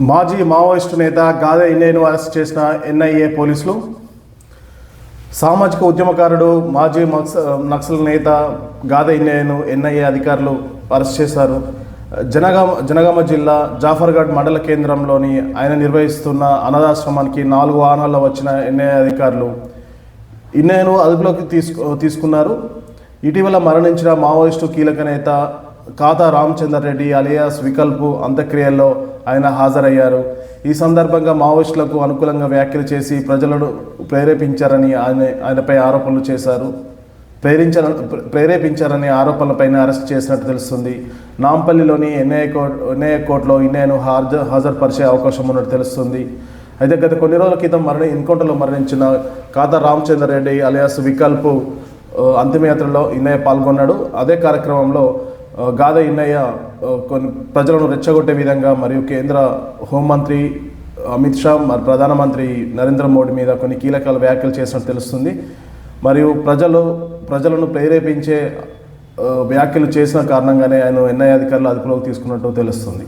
మాజీ మావోయిస్టు నేత గాదే ఇన్నేను అరెస్ట్ చేసిన ఎన్ఐఏ పోలీసులు. సామాజిక ఉద్యమకారుడు మాజీ మక్స నక్సల్ నేత గాదె ఇన్నేను ఎన్ఐఏ అధికారులు అరెస్ట్ చేశారు. జనగామ జనగామ జిల్లా జాఫర్గఢ్ మండల కేంద్రంలోని ఆయన నిర్వహిస్తున్న అనాథాశ్రమానికి నాలుగు వాహనాల్లో వచ్చిన ఎన్ఐఏ అధికారులు ఇన్నయను అదుపులోకి తీసుకు తీసుకున్నారు. ఇటీవల మరణించిన మావోయిస్టు కీలక నేత ఖాతా రామచందర్ రెడ్డి అలియాస్ వికల్పు అంత్యక్రియల్లో ఆయన హాజరయ్యారు. ఈ సందర్భంగా మావోయిస్టులకు అనుకూలంగా వ్యాఖ్యలు చేసి ప్రజలను ప్రేరేపించారని ఆయన ఆయనపై ఆరోపణలు చేశారు. ప్రేరించ ప్రేరేపించారనే ఆరోపణలపైన అరెస్ట్ చేసినట్టు తెలుస్తుంది. నాంపల్లిలోని ఎన్ఐఏ కోర్ట్ ఎన్ఐఏ కోర్టులో ఇన్ఐను హాజరు హాజరుపరిచే అవకాశం ఉన్నట్టు తెలుస్తుంది. అయితే గత కొన్ని రోజుల క్రితం మరణి ఎన్కౌంటర్లో మరణించిన కాతా రామచందర్ రెడ్డి అలియాస్ వికల్పు అంతిమయాత్రలో ఇన్నయ్య పాల్గొన్నాడు. అదే కార్యక్రమంలో గాథ ఇన్నయ్య కొన్ని ప్రజలను రెచ్చగొట్టే విధంగా మరియు కేంద్ర హోంమంత్రి అమిత్ షా మరి ప్రధానమంత్రి నరేంద్ర మోడీ మీద కొన్ని కీలక వ్యాఖ్యలు చేసినట్టు తెలుస్తుంది. మరియు ప్రజలు ప్రజలను ప్రేరేపించే వ్యాఖ్యలు చేసిన కారణంగానే ఆయన ఎన్ఐ అధికారులు అదుపులోకి తీసుకున్నట్టు తెలుస్తుంది.